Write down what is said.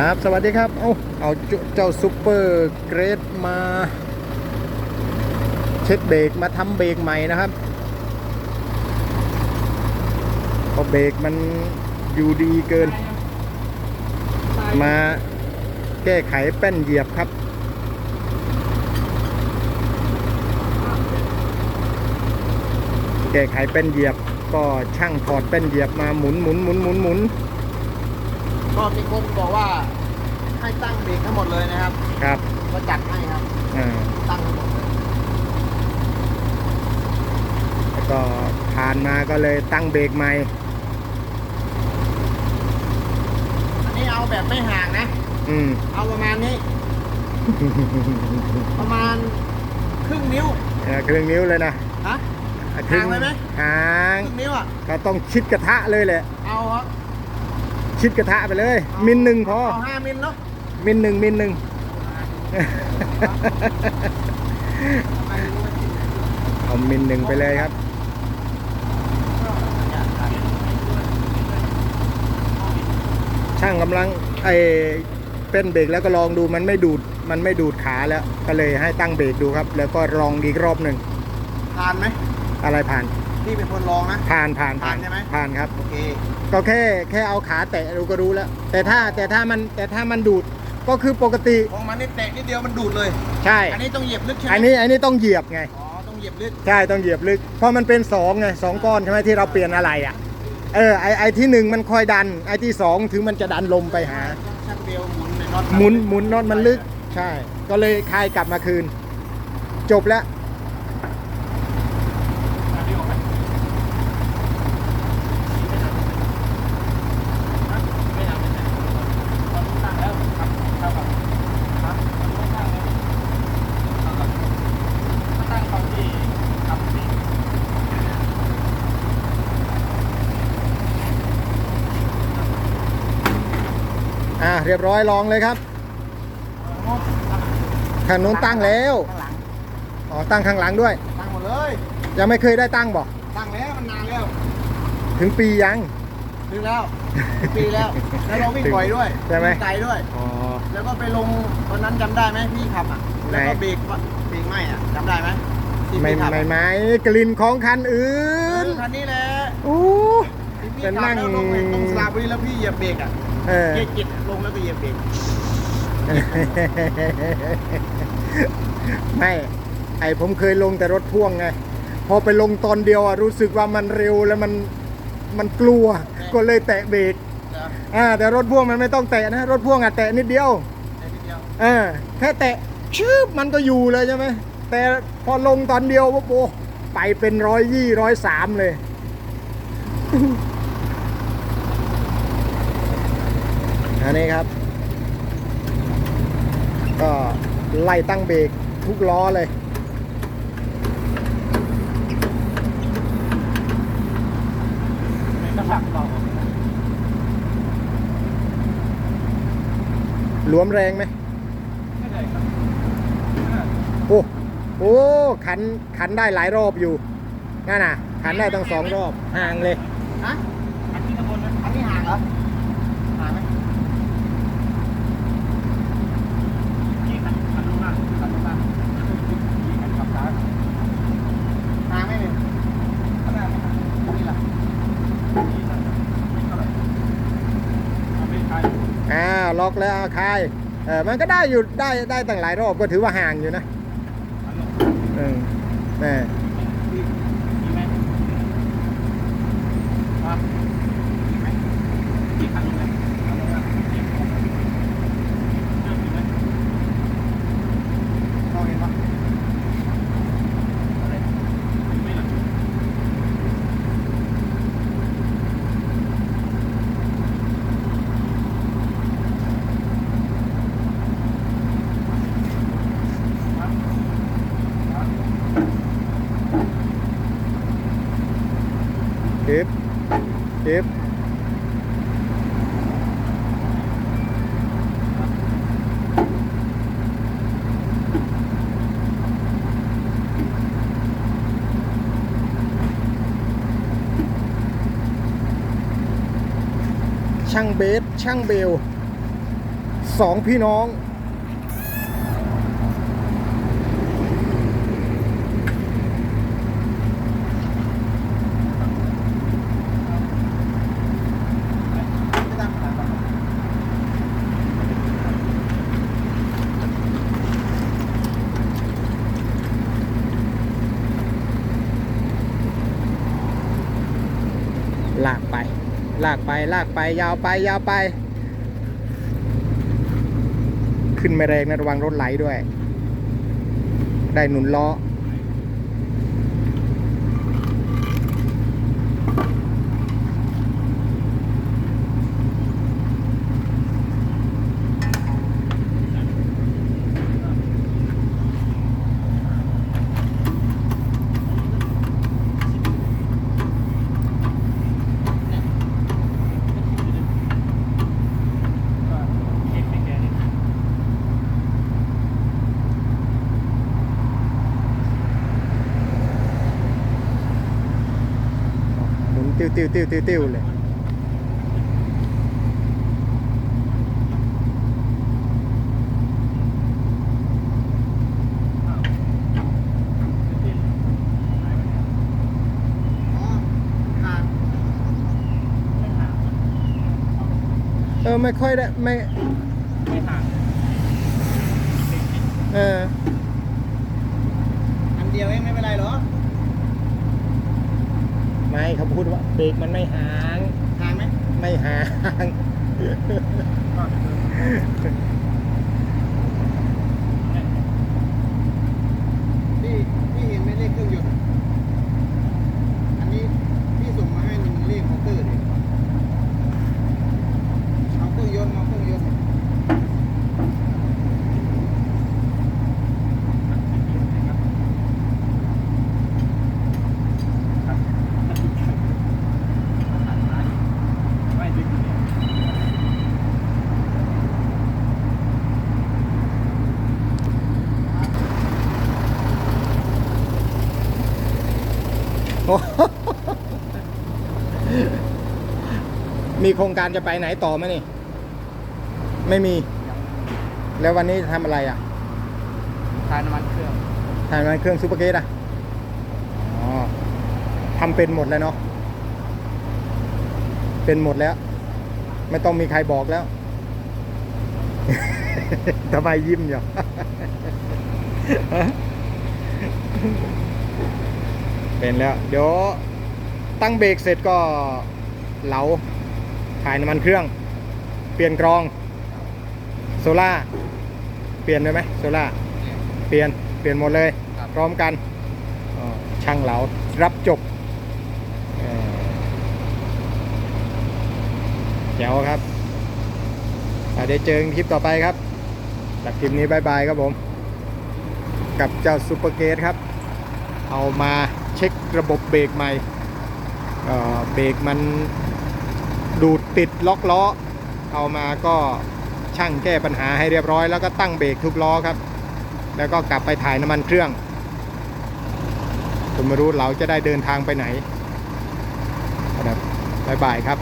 ครับ สวัสดีครับ เอาเอาเจ้าซุปเปอร์เกรดมา เช็คเบรกมาทำเบรกใหม่นะครับเพราะเบรกมันอยู่ดีเกิน มาแก้ไขแป้นเหยียบครับ แก้ไขแป้นเหยียบ ก็ช่างถอดแป้นเหยียบมาหมุนหมุนหมุนหมุนหมุน ก็มีคนบอกว่าให้ตั้งเบรกทั้งหมดเลยนะครับ ครับก็จัดให้ครับอ่าตั้งทั้งหมดเลยแล้วก็ผ่านมาก็เลยตั้งเบรกใหม่ อันนี้เอาแบบไม่ห่างนะ อืม เอาประมาณนี้ ประมาณครึ่งนิ้วเออครึ่งนิ้วเลยนะฮะอะครึ่ห่างไว้ไหม ห่าคงรึ่งนิ้วอะ ก็ต้องชิดกระทะเลยแหละ เอาครับ ชิดกระทะไปเลยเอามิลหนึ่งพอ เอาห้ามิลเนาะมิลหนึ่งมิลหนึ่ง เอามิลหนึ่งไปเลยครับ ช่างกำลังไอเป็นเบรกแล้วก็ลองดูมันไม่ดูดมันไม่ดูดขาแล้ว ก็เลยให้ตั้งเบรกดูครับ แล้วก็ลองอีกรอบหนึ่งผ่านไหมอะไรผ่าน พี่เป็นคนลองนะ ผ่านผ่านผ่านใช่ไหม ผ่านครับ โอเค ก็แค่แค่เอาขาแตะดูก็รู้แล้ว แต่ถ้าแต่ถ้ามันแต่ถ้ามันดูดก็คือปกติ ของมันนี่แตะนิดเดียวมันดูดเลย ใช่ อันนี้ต้องเหยียบลึกใช่ไหมอันนี้อันนี้ต้องเหยียบไง อ๋อ ต้องเหยียบลึก ใช่ ต้องเหยียบลึก เพราะมันเป็นสองไงสองก้อนใช่ไหมที่เราเปลี่ยนอะไรอะ เออ ไอไอที่หนึ่งมันคอยดัน ไอที่สองถึงมันจะดันลมไปหาต้องชักเบลหมุนในน็อตหมุนหมุนน็อตมันลึก ใช่ ก็เลยคลายกลับมาคืน จบแล้ว เรียบร้อยลองเลยครับข้างนู้นตั้งแล้วข้างหลังอ๋อตั้งข้างหลังด้วย ตั้งหมดเลย ยังไม่เคยได้ตั้งบอกตั้งแล้วมันนานแล้ว ถึงปียังถึงแล้วถึงปีแล้วแล้วเราวิ่งบ่อยด้วยใช่ไหมวิ่งไกลด้วยอ๋อแล้วก็ไปลงวันนั้นจำได้ไหมพี่ขับอะไหนแล้วก็เบรกวะเบรกไหมอะจำได้ไหมที่ไม่พี่ขับไม่อะไม่กลิ่นของคันอื่เอนอคันนี้แหละอู้ที่พี่ เป็นขันั่บง แล้วลงไปตรงสระบุรีแล้วพี่เหยียบเบรกอะเออ เกียร์จิตลงแล้วก็เหยียบเบรกไม่ ไอผมเคยลงแต่รถพ่วงไง พอไปลงตอนเดียวอะรู้สึกว่ามันเร็วแล้วมันมันกลัว ก็เลยแตะเบรกนะอ่าแต่รถพ่วงมันไม่ต้องแตะนะ รถพ่วงอะแตะนิดเดียวไอ้นิดเดียวเออแค่แตะชืบมันก็อยู่เลยใช่ไหมแต่พอลงตอนเดียวปุ๊บโอ้ไปเป็นร้อยยี่ร้อยสามเลย อันนี้ครับ ก็ไล่ตั้งเบรกทุกล้อเลยก็ผักเบาหลวมแรงไหมโอ้โอ้ขันขันได้หลายรอบอยู่นั่นน่ะขันได้ตั้งสองรอบห่างเลยฮะอันที่ตะบนนะอันนี้ห่างเหรอห่างไหมห่างไหมเนี่ยนี่ล่ะ อ้าว ล็อกแล้วคลายเออมันก็ได้อยู่ได้ได้ตั้งหลายรอบก็ถือว่าห่างอยู่นะเออแม่ เก็บเก็บช่างเบสช่างเบลสองพี่น้อง ไม่ตั้งขาครับ ลากไป ลากไปลากไปยาวไปยาวไป ขึ้นไม่แรงนะระวังรถไหลด้วย ได้หนุนล้อ หมุน ติ้วติ้วติ้วติ้วเลยเออไม่ค่อยได้ไม่ เออ อันเดียวเองไม่เป็นไรหรอ ไม่ เขาพูดว่าเบรกมันไม่หาง ทางไหมไม่หางพี่เห็นไหมเลขเครื่องยนต์อะอันนี้พี่ส่งมาให้มันเลขมอเตอร์เลยเอาเครื่องยนต์เอาเครื่องยนต์ โอ้ มีโครงการจะไปไหนต่อไหมนี่ ไม่มี แล้ววันนี้ทำอะไรอะทานน้ำมันเครื่องทำงานเครื่องซูเปอร์เกตอะอ๋อทำเป็นหมดแล้วเนาะเป็นหมดแล้ว ไม่ต้องมีใครบอกแล้วทำไมยิ้มอยู่ เป็นแล้ว เดี๋ยวตั้งเบรกเสร็จก็เหลาถ่ายน้ำมันเครื่อง เปลี่ยนกรอง โซล่า เปลี่ยนได้ไหมโซล่า เปลี่ยน เปลี่ยนหมดเลยครับพร้อมกันอ๋อช่างเหลา รับจบเอ่อแจ๋วครับอะเดี๋ยวเจอกันคลิปต่อไปครับจากคลิปนี้บายบายครับผม กับเจ้าซูเปอร์เกตครับ เอามา เช็คระบบเบรกใหม่เบรกมันดูดติดล็อกล้อ เอามาก็ช่างแก้ปัญหาให้เรียบร้อย แล้วก็ตั้งเบรกทุกล้อครับ แล้วก็กลับไปถ่ายน้ำมันเครื่องผมไม่รู้เราจะได้เดินทางไปไหนครับบ๊ายบายครับ